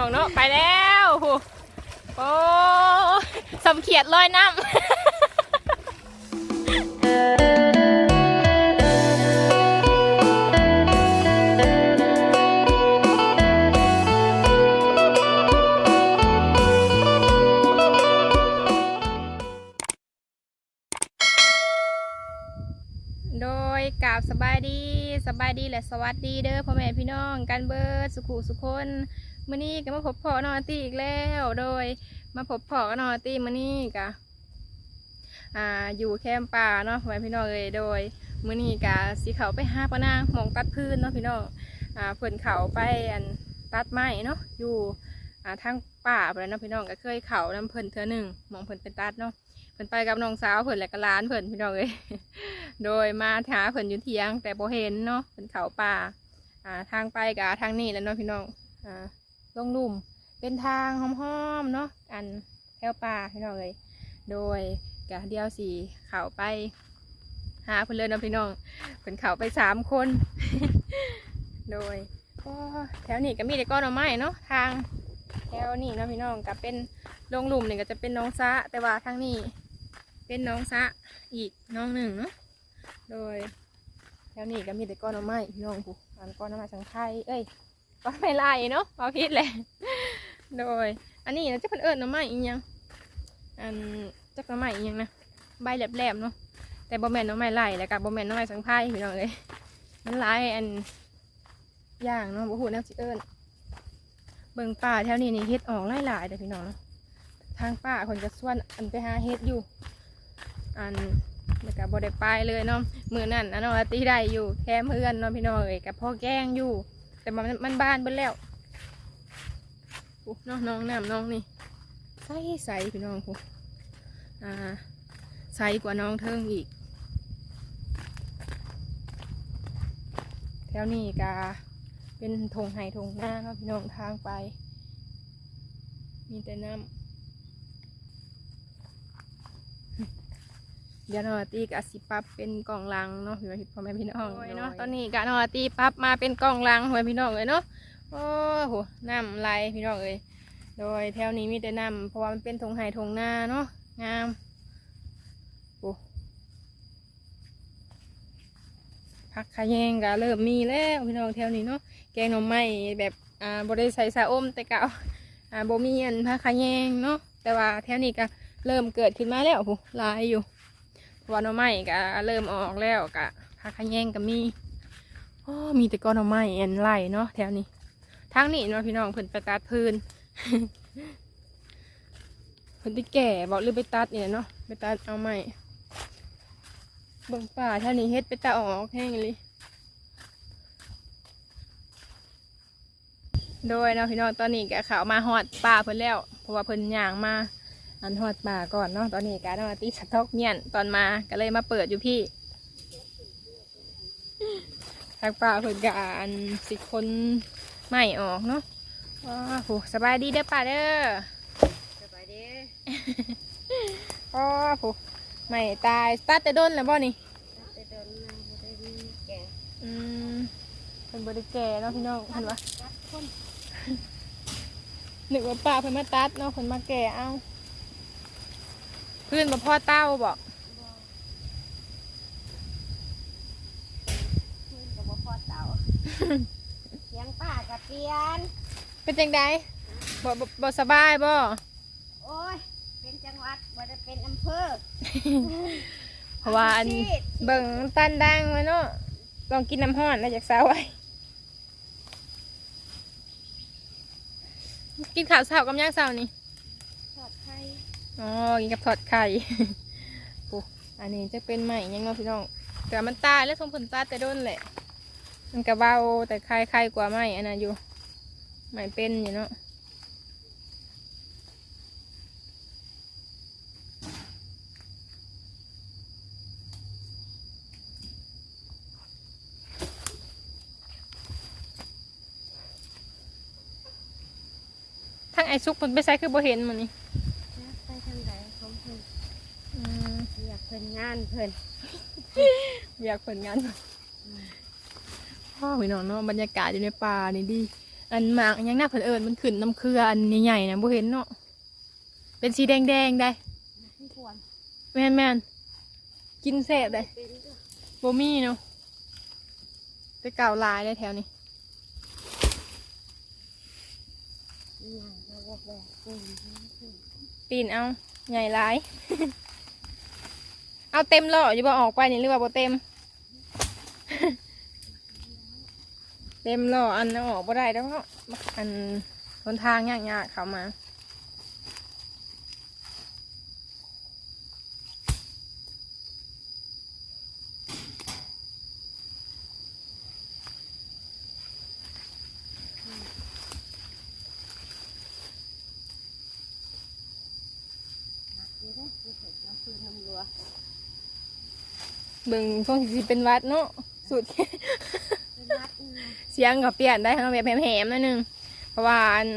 น้องเนาะไปแล้วโอ้สมเขียดลอยน้ำโดยกราบสบายดีสบายดีและสวัสดีเด้อพ่อแม่พี่น้องกันเบิดสุขุสุคน มื้อนี้ก็มาพบพ่อนอตีอีกแล้วโดย มาพบพ่อนอตีมื้อนี้กะอ่าอยู่แคมป์ป่าเนาะพ่อแม่พี่น้องเลยโดยมื้อนี้กะสีเขาไปหาปะนางมองตัดพื้นเนาะพี่น้องอ่าเพิ่นเขาไปอันตัดไม้เนาะอยู่อ่าทางป่าไปแล้วเนาะพี่น้องก็เคยเขาน้ำเพิ่นเทื่อหนึ่งมองเพิ่นเป็นตัดเนาะเพิ่นไปกับน้องสาวเพิ่นและก็หล้านเพิ่นพี่น้องเลยโดยมาหาเพิ่นอยู่เทียงแต่บ่เห็นเนาะเพิ่นเขาป่าอ่าทางไปกับทางนี้แล้วเนาะพี่น้องอ่า ลงลุ่ม เป็นทางห้อมๆเนาะอันแถวป่าพี่น้องเลยโดยกะเดียวสี่เขาไป หาเพิ่อนเลยนะพี่น้องเพิ่นเขาไปสามคน โดยก็แถวนี้ก็มีแต่ก้อนหน่อไม้เนาะทาง แถวนี้นะพี่น้องก็เป็นลงหลุมเนี่ยก็จะเป็นน้องซะแต่ว่าทางนี้ เป็นน้องซะอีกน้องหนึ่งเนาะโดย แถวนี้ก็มีแต่ก้อนหน่อไม้พี่น้องผู้อันก้อนหน่อไม้สังไทยเอ้ย ก้อนไม่ไล่เนาะเอาพิษเลยโดย อันนี้นะจะเป็นเอิญน่อไม้อีกยังอันจักหน่อไม้อีกยังนะใบแหลมๆเนาะแต่บ่แมนน่อไม้ไล่แล้วก็บ่แมนน่อไม้สังไทยพี่น้องเลยมันหลายอันอย่างเนาะบ่ฮู้แนวสิเอิญเบิ่งป่าแถวนี้นี่เฮ็ดออกหลายๆเด้อพี่น้องเนาะทางป่าคนจะส่วนอันไปหาเฮ็ดอยู่ อันแล้วก็บ่ได้ไปเลยเนาะมือนั่นอันน้อตีได้อยู่แค่เพื่อนเนาะพี่น้องเอ้ยกับพ่อแกล้งอยู่ แต่มันมันบานเบิ่แล้วน้องน้องน้ำน้องนี่ใสใสพี่น้องปุ๊อ่าใสกว่าน้องเทิงอีก แถวนี้ก็เป็นทงไห้ทงหน้าครับพี่น้องทางไป มีแต่น้ำ เดี๋ยวนอตีกับสิปับเป็นกล่องลังเนาะพี่พ่อแม่พี่น้องเลยเนาะตอนนี้กะนอตีปับมาเป็นกล่องลังพ่อแม่พี่น้องเลยเนาะโอ้โหน้ำไหลพี่น้องเลยโดยแถวนี้มีแต่น้ำเพราะว่ามันเป็นทงไห่ทงนาเนาะงามโอ้ผักขะแยงก็เริ่มมีแล้วพี่น้องแถวนี้เนาะแกงหน่อไม้แบบอ่าบริใส่สาอมแต่เก่าอ่าโบมีอันผักขะแยงเนาะแต่ว่าแถวนี้ก็เริ่มเกิดขึ้นมาแล้วโอ้โหลายอยู่ วานอไม้ก็เริ่มออกแล้วกะผักขแยงก็มีโอ้มีแต่ก้อนอไม้แอนไล่เนาะแถวนี้ทางนี้เนาะพี่น้องเพิ่นไปตัดพื้นเพิ่นไปแก่บอกหรือไปตัดเนี่ยเนาะไปตัดเอาไม้เบิ่งป่าแถวนี้เฮ็ดไปตาออกแห้งเลยโดยเนาะพี่น้องตอนนี้ก็เขามาฮอดป่าเพิ่นแล้วเพราะว่าเพิ่นย่างมา อันทอดป่าก่อนเนาะตอนนี้การมาตีสต๊อกเมียนตอนมาก็เลยมาเปิดอยู่พี่ทางป่าเพิ่นกอันสิคนไม่ออกเนาะว้าวโหสบายดีเด้อป่าเด้อสบายดีว้าวโหไม่ตายตัดแต่ด้นแล้วบ่นี่แต่โดนนางบ่ได้มีแก่อืมเป็นบริแก่เนาะพี่น้องเห็นปะตัดคนนึกว่าป่าเพิ่นมาตัดเนาะเพิ่นมาแก่เอา พื้นมาพ่อเต้าบอกคืนกับบ่พอเต่าเสียงป้ากับเปลี่ยน เป็นจังไดบ่บ่บ่สบายบ่โอ้ย เป็นจังหวัดบ่ได้เป็นอำเภอเพราะว่าอันเบิ่งตันดังไว้เนาะลองกินน้ำห้อนนะจากสาวไว้กินข้าวเช้ากับย่างเช้านี่ทอดไข่ อ๋อกินกับทอดไข่โอ้อันนี้จะเป็นใหม่ยังเนาะพี่น้องแต่มันตายแล้วทรงผลตายแต่โดนแหละ มันกระเบาแต่ไข่ไข่กว่าไหมอันนั้นอยู่ไหมเป็นอยู่เนาะทั้งไอซุกมันไปใส่คือบ่เห็นมันนี่ นะไปทางใดของเพิ่น อืม อยากเพิ่นงานเพิ่นอยากผลงานพ่อพี่น้องเนาะบรรยากาศอยู่ในป่านี่ดี อันหมากอันยังหน้าเพิ่นเอิญมันขึ้นน้ำเครืออันใหญ่ๆนะบ่เห็นเนาะเป็นสีแดงๆได้ไม่ควรแม่นแม่นกินแซ่บได้เป็นก็บ่มีเนาะไปเก่าหลายได้แถวนี้อย่างเราบอกแบบเป็นเป็นปีนเอาใหญ่หลาย เอาเต็มหล่ออยู่บ่ออกไปนี่หรือว่าบ่เต็ม เต็มหล่ออันเอาออกบ่ได้แล้วเนาะอันหนทางยากๆเข้ามาคือเห็ดเราคือน้ำรัว เบิ่งช่วงสิเป็นวัดเนาะสุด เสียงก็เปลี่ยนได้ทั้งแบบแหมๆนิดนึงเพราะว่าอัน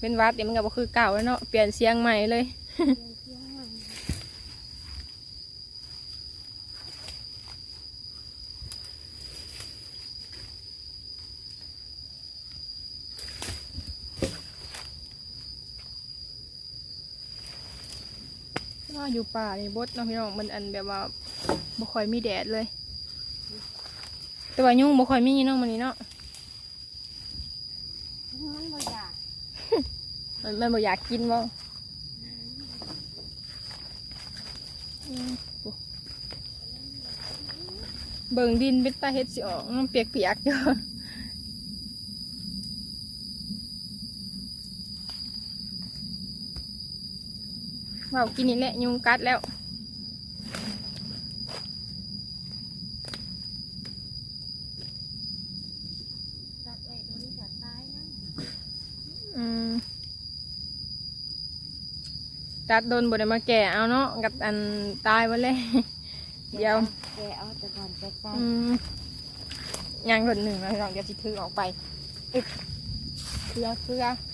เป็นวัดเดี๋ยวมันก็บ่คือเก่าแล้วเนาะเปลี่ยนเสียงใหม่เลย เลี้ยงเที่ยงมัน ว่า อยู่ป่านี่บดเนาะพี่น้องมันอันแบบว่าบ่ค่อยมีแดดเลย แต่ว่ายุงบ่ค่อยมีเนาะมันนี้เนาะมันบ่อยากมันมันบ่อยากกินบ่อืมโอ้เบิ่งดินเป็นตาเฮ็ดสิออกมันเปียกๆอยู่ ว้าวกินนี่แหละยุงกัดแล้วตัดไว้โดนจะตายนะอืมตัดโดนบได้มาแก่เอาเนาะกับอันตายไปเลยเดี๋ยวแกเอาแต่ก่อนแกตายอืมยังหล่นหนึ่งแล้วเราเดี๋ยวจิถือออกไปอึบเครือเครือคือ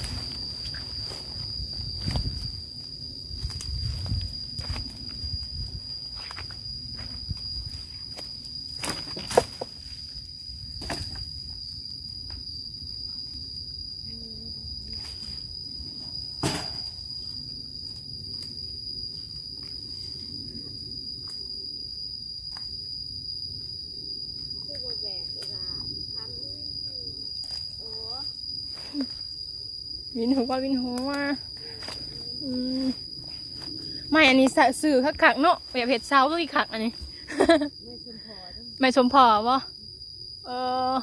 วินหัววินหัวอืมไม่อันนี้สื่อคักคักๆเนาะแบบเห็ดเซาต้องอีกคักอันนี้ไม่สมพอเด้อไม่สมพอวะเออ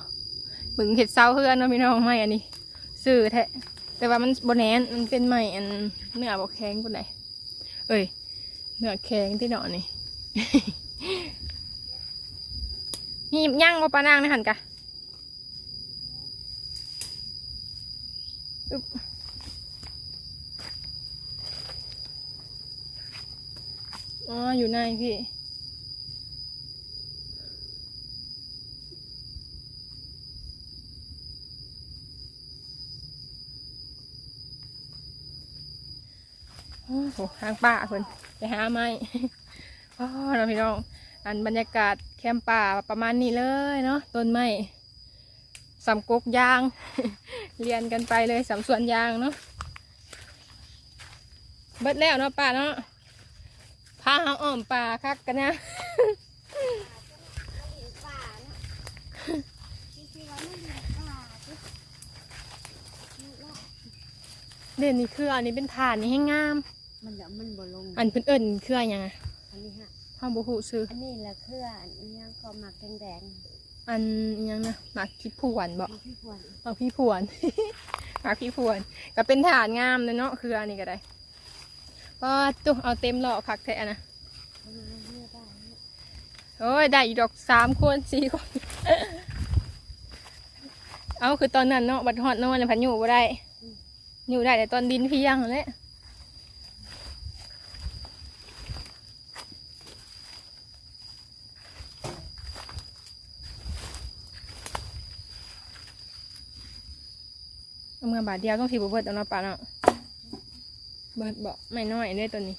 บึงเห็ดเซาเพื่อนเนาะพี่น้องไม่อันนี้สื่อแท้แต่ว่ามันบนแนนมันเป็นใหม่อันเนื้อบอกแข็งคนไหนเอ้ยเนื้อแข็งที่เนาะนี่นี่ย่างมาปลานางในหันกะ อ๋อ อยู่ในพี่ โอ้โหทางป่าเพิ่นไปหาไม้อ๋อเนาพี่น้อง อันบรรยากาศแคมป์ป่าประมาณนี้เลยเนาะ ต้นไม้ สำกกยาง เรียนกันไปเลยสำสวนยางเนาะเบิดแล้วเนาะป่าเนาะพาเฮาอ้อมป่าคักกันนะเห็นป่าเนาะที่ที่ว่ามันเห็นป่าที่นี่ละเด่นนี่คืออันนี้เป็นฐานนี่ให้งาม มันเดี๋ยวมันบ่ลง อันเพิ่นเอิ้นคืออะไรหยังอะอันนี้ฮะห้ามบ่ฮู้ซื้ออันนี้แหละเครืออันนี้ยังก็หมักแดง อันอิหยังนะหมากคิดผวนบ่ๆมีพี่พวนเอาพี่พวนหาพี่พวน ก็เป็นฐานงามเลยเนาะคืออันนี้ก็ได้ก็ตุ๊เอาเต็มหล่อคักแท้นะเอามาเลือกได้เนี่ยโอ้ยได้อีกดอกสามคนสี่คน เอาคือตอนนั้นเนาะบัดฮอดนอนแล้วพันอยู่บ่ได้ อยู่ได้แต่ตอนดินเพียงนั่นแหละื่อบาทเดียวต้องสีบเบิดเอาเนาะปลาเนาะเบิดบอกไม่น้อยได้ตัวนี้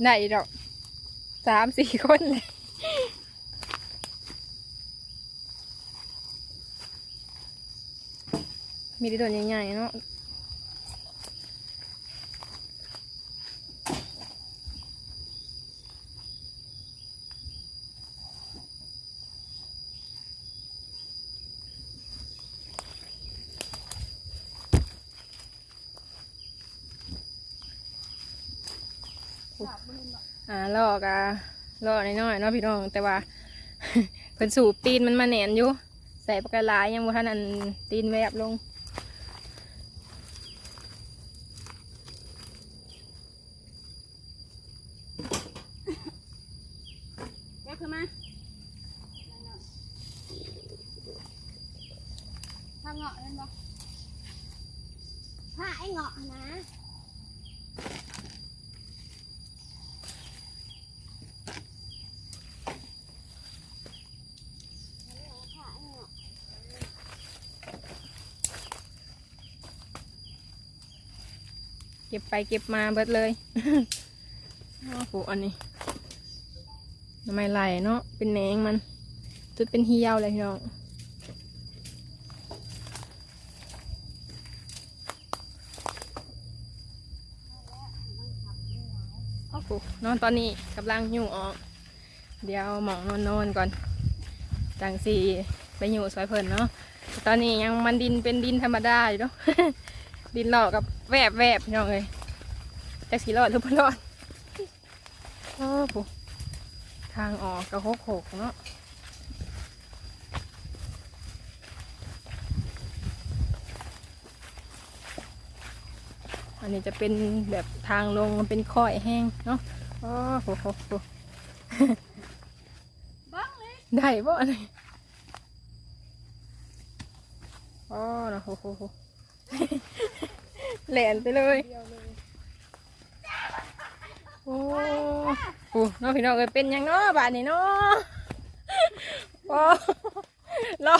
ไหนดอกสามสี่คนเลยมีแต่ตัวใหญ่ๆเนาะ สามคนบ อ่าลอกอะลอกน้อยๆเนาะพี่น้องแต่ว่า เพิ่นสูบตีนมันมาแหนนอยู่ใส่ปากกาลายยังบ่ทันอันตีนแวบลง แกขึ้นมาทำเงาะเล่นบอกผ้าไอ้เงาะนะผ้าไอ้เงาะ เก็บไปเก็บมาเบิดเลยโอ้โหอันนี้ทำไมไหลเนาะเป็นแหนงมันจุดเป็นเหี่ยวเลยพี่น้องโอ้โหนอนตอนนี้กำลังอยู่ออก เดี๋ยวหมองนอนนอนก่อน จังสีไปอยู่ซอยเพลินเนาะตอนนี้ยังมันดินเป็นดินธรรมดาอยู่เนาะดินหลอกกับ แวบแวบๆพี่น้องเลยจักสีรอดหรือไม่รอดโอ้โหทางออกกระหกหกเนาะอันนี้จะเป็นแบบทางลงมันเป็นค่อยแห้งเนาะโอ้โหโหโหบ้างเลยได้บ่อันนี้โอ้เนาะโหโหโห แหลนไปเลยเดียวเลย โอ้โหน้องพี่น้องเอ้ยเป็นหยังเนาะบ้านนี้เนาะโอ้ล่อ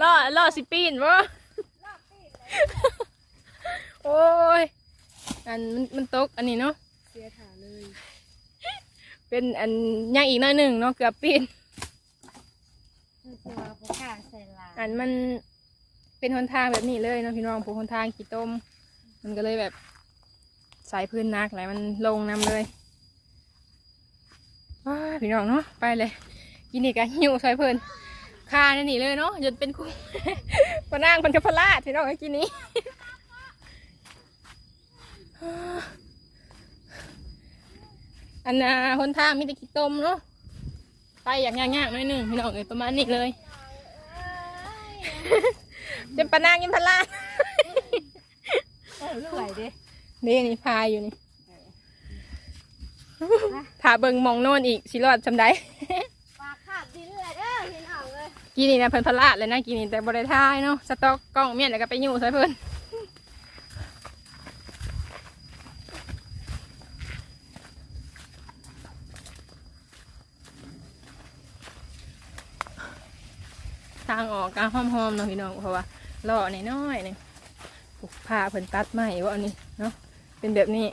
ล่อล่อสิปีนบ่รอบปีเลยโอ้ย อันมันมันตกอันนี้เนาะ เสียถาเลย เป็นอันยังอีกหน้อยหนึ่งเนาะเกือบปีนคือตัวพวกข้าใส่ลาอันมันเป็นหนทางแบบนี้เลยเนาะพี่น้องผูกหนทางขี้ต้ม มันก็เลยแบบสายพื้นนักไหลมันลงน้ำเลยว้าพี่น้องเนาะไปเลยกินนี่กันหิวซอยเพิ่นคาในนี่เลยเนาะจนเป็นคู่ปนางพันกับพลาดพี่น้องกินนี้อันน่ะหนทางมีแต่ขี้ต้มเนาะไปอย่างยากๆหน่อยหนึ่งพี่น้องเอ้ยประมาณนี้เลยจนปนางยินพลาด รวยดินี่นี่พายอยู่นี่ถ้าเบิ่งหมองโน่นอีกสิรอดจำได้ปลาขาดดินเลยเด้อเห็นออกเลยกินนี่นะเพิ่นพลาดเลยนะกินนี่แต่บริทายเนาะสต็อกกล้องเมียนแล้วก็ไปอยู่ใส่เพิ่นทางออกก็ห้อมๆเนาะพี่น้องเพราะว่าล่อน้อยๆนี่ ปลูกผ้าเพิ่นตัดใหม่ว่าอันนี้เนาะเป็นแบบนี้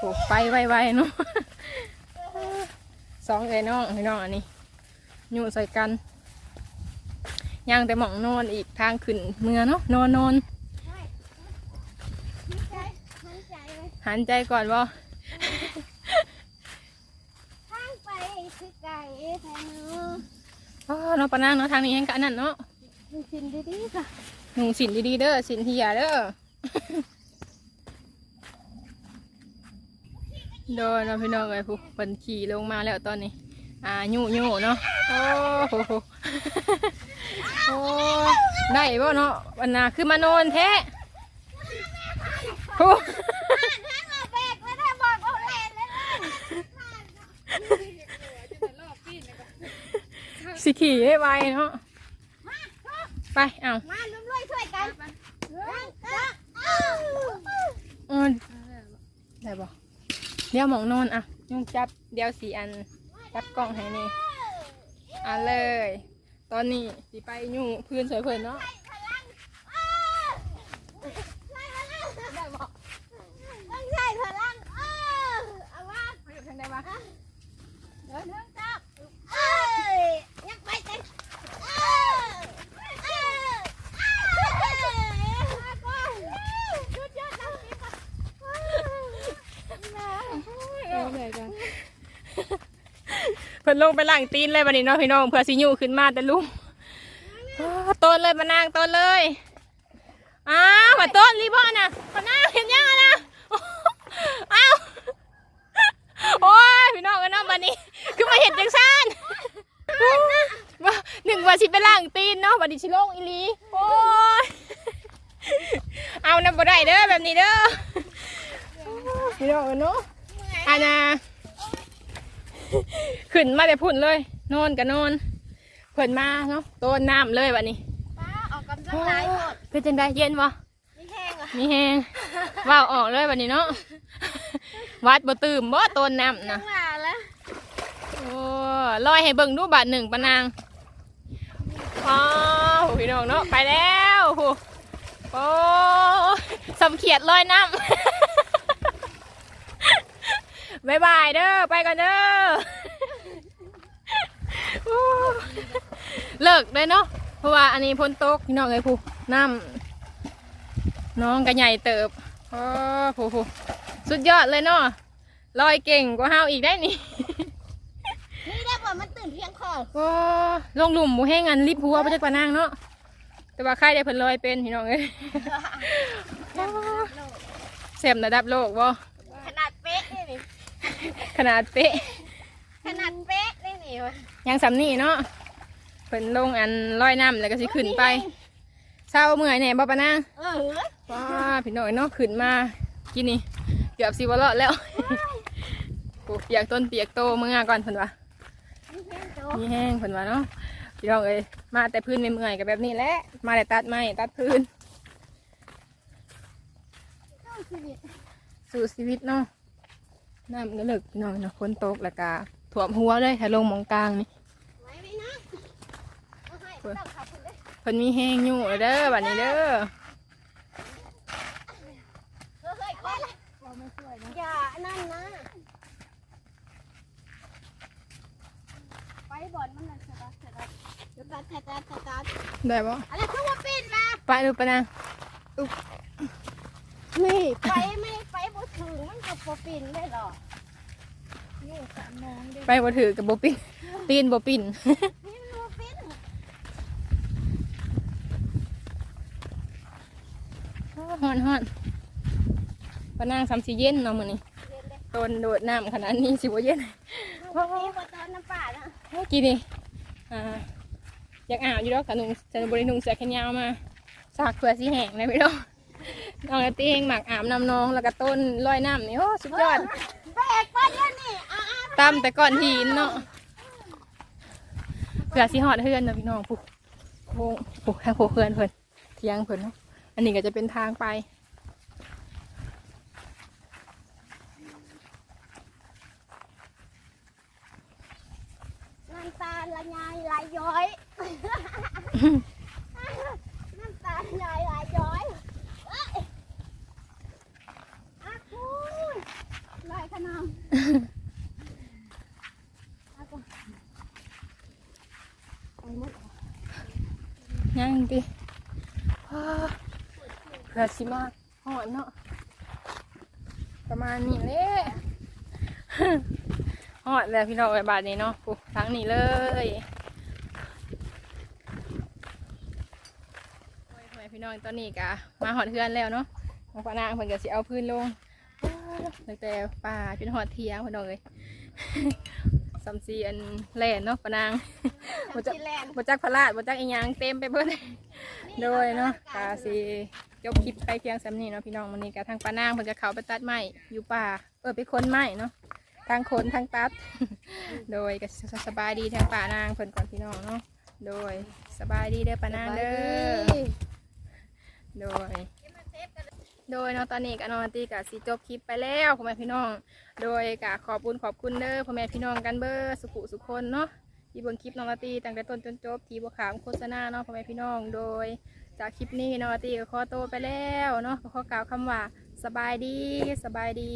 ปลูกไปไวๆเนาะสองไอ้น้องพี่น้องอันนี้อยู่ใส่กันย่างแต่หมองนอนอีกทางขึ้นเมือเนาะนอนนอนหันใจหันใจเลยหันใจก่อนว่าทางไปคือไก่แทนเนาะอ๋อเนาะปะนางเนาะทางนี้ยังกันนั่นเนาะ ดูชินดีๆค่ะหนูสินดีๆเด้อสินเทียเด้อ โดนเนาะพี่น้องไอ้ผู้เพิ่นขี่ลงมาแล้วตอนนี้ อ่ายู่ยู่เนาะ โอ้โหโอ้ได้บ่เนาะวันน่ะคือมานอนแท้โอ้สิขี่ให้ไวเนาะ ไปเอามาลุ้มด้วยช่วยกันเออเออได้บ่เดี๋ยวหมองนอนอะยุ่งจับเดี๋ยวสีอันจับกล้องให้นี่เอาเลย ตอนนี้สิไปยุ่งพื้นสวยเพิ่นเนาะได้บอกต้องใช้พลังเออเอาว่าไปอยู่ทางใดวะเดี๋ยวเรื่องจับเอ้ยยังไปจังเออเออเออมาก่อนหยุดหยุดนะพี่ก่อนนะ เอาเลยจ้ะเพิ่นลงไปล้างตีนเลยบัดนี้เนาะพี่น้องเพื่อสิยุ่ขึ้นมาแต่ลุงต้นเลยมานางต้นเลยอ้าวมาต้นรีบอนน่ะมานางเห็นยังอะนะอ้าวโอ้ยพี่น้องกันเนาะบัดนี้คือมาเห็นจังซ่านหนึ่งว่าสิไปล้างตีนเนาะบัดนี้สิลงอีลีโอ้ยเอานำบ่ได้เด้อแบบนี้เด้อพี่น้องกันเนาะอานา ขึ้นมาแต่พุ่นเลยนอนกับนอนเพิ่นมาเนาะโต้นน้ำเลยวันนี้ป้าออกกำลังกายหมดเป็นจังได้เย็นวะนี่แห้งเหรอมีแหงว่าวออกเลยวันนี้เนาะวัดบ่ตื่มบ่โต้นน้ำจันะงหวะแล้วโอ้ลอยให้เบิ่งดูบาทหนึ่งปะนางอ๋อพี่น้องเนาะไปแล้วโอ้โอ้สำเขียดลอยน้ำ บายบายเด้อไปก่อนเด้อโอ้เลิกเลยเนาะเพราะว่าอันนี้พ้นตกพี่น้องเลยผู้น้ำน้องก็ใหญ่เติบโอ้ผู้ผู้สุดยอดเลยเนาะลอยเก่งกว่าเฮาอีกได้นี่นี่ได้บอกมันตื่นเพียงคอโอ้ลงหลุมหมูแห้งอันรีบหัวไปจากปานางเนาะแต่ว่าใครได้เพิ่นลอยเป็นพี่น้องเอ้ยเสมระดับโลกบ่ ขนาดเป๊ะนี่นี่ ขนาดเป๊ะ ขนาดเป๊ะนี่นี่วะยังสำนี่เนาะเพิ่นลงอันลอยน้ำแล้วก็สิขึ้นไปเศร้าเมื่อยแหน่บ่ปานางเออว้าพี่น้อยเนาะขึ้นมากินนี่เกือบสิบ่รอดแล้วโอ้เปียกต้นเปียกโตเมื่อก่อนเพิ่นว่านี่แห้งโตมีแห้งเพิ่นว่าเนาะพี่น้องเอ้ยมาแต่พื้นไม่เมื่อยๆกับแบบนี้แหละมาแต่ตัดไม้ตัดพื้นเข้าชีวิตสู่ชีวิตเนาะ น้ำก็เลิกพี่น้องเนาะฝนตกแล้วก็ถ่วมหัวเลยถ้าลงหมองกลางนี่ไว้ไหมนะเอาให้ต้องขับคุณเลยเพิ่นมีแห้งอยู่เด้อบัดนี้เด้อเฮ้ยไปเลยเราไม่ช่วยนะอย่านั่นนะไปบ่อนมันน่ะสตาร์ทสตาร์ทสตาร์ทสตาร์ทสตาร์ทได้บ่อะไรคือว่าปิดมาไปดูปะนะนี่ไปไม่ไปบ่ถึงมันก็ บ่ปินได้หรอกนี่สามโมงเด้ไปบ่ถือกับบ่ปินปีนบ่ปิน นี่มันบ่ปินฮ้อนฮ้อนปะนางซ้ำสิเย็นเนาะมื้อนี้เรียนเลยต้นโดดน้ำขนาดนี้สิบ่เย็น ลูกพี่บ่ตอนน้ำป่านะเมื่อกี้นี่อ่าอยากอาบอยู่ดอกกะนุงจะบ่ได้นุ่งเสื้อแขนยาวมาสากเพื่อสิแห้งนะพี่น้อง น้องไอตีเองหมักอาบน้ำน้องแล้วก็ต้นลอยน้ำนี่โอ้สุดยอดแบกไปเดี๋ยวนี้อ่าตำแต่ก่อนหินเนาะเผื่อสิหอดเพื่อนเนาะพี่น้องผูกโค้งผูกทางผูกเพื่อนเพิ่นเที่ยงเพิ่นเนาะอันนี้ก็จะเป็นทางไปน้ำตาละยายไหลย้อย น้ำตาละยายไหลย้อยเอ้ยอาคุยไหลขนมอากูไปหมด ยังดิว้าเผื่อสิมาหอดเนาะประมาณนี้แหละหอดแล้วพี่น้องไปบาทนี้เนาะปุ๊ทางนี้เลยโอ้ยพี่น้องตอนนี้กะมาหอดเพื่อนแล้วเนาะทางปานางเพิ่นก็สิเอาพื้นลงตั้งแต่ป่าจนหอดเทียงพี่น้องเลยซัมซีอันแล่นเนาะปานาง บ่จักที่แลนด์บ่จักพลาดบ่จักอีหยังเต็มไปเบิดโดยเนาะกาสิจบคลิปไปเพียงสำนี้เนาะพี่น้องวันนี้กะทางป้านางเพิ่นจะเขาไปตัดไม้อยู่ป่าเออไปค้นไม้เนาะทางคนทางตัด โดยก็สบายดีทางป่านางเพิ่นก่อนพี่น้องเนาะโดยสบายดีเด้อป้านางเด้อโดย โดยเนาะตอนนี้กับน้องตีกับสีจบคลิปไปแล้วพ่อแม่พี่น้อง โดยกะขอบคุณขอบคุณเด้อพ่อแม่พี่น้องกันเบอร์สุขุสุขคนเนาะ ที่เบิ่งคลิปน้องอาร์ตี้ตั้งแต่ต้นจนจบทีบัวขามโฆษณาเนาะพ่อแม่พี่น้องโดย จากคลิปนี้น้องอาร์ตี้ก็ขอโตวไปแล้วเนาะก็ขอกล่าวคำว่าสบายดีสบายดี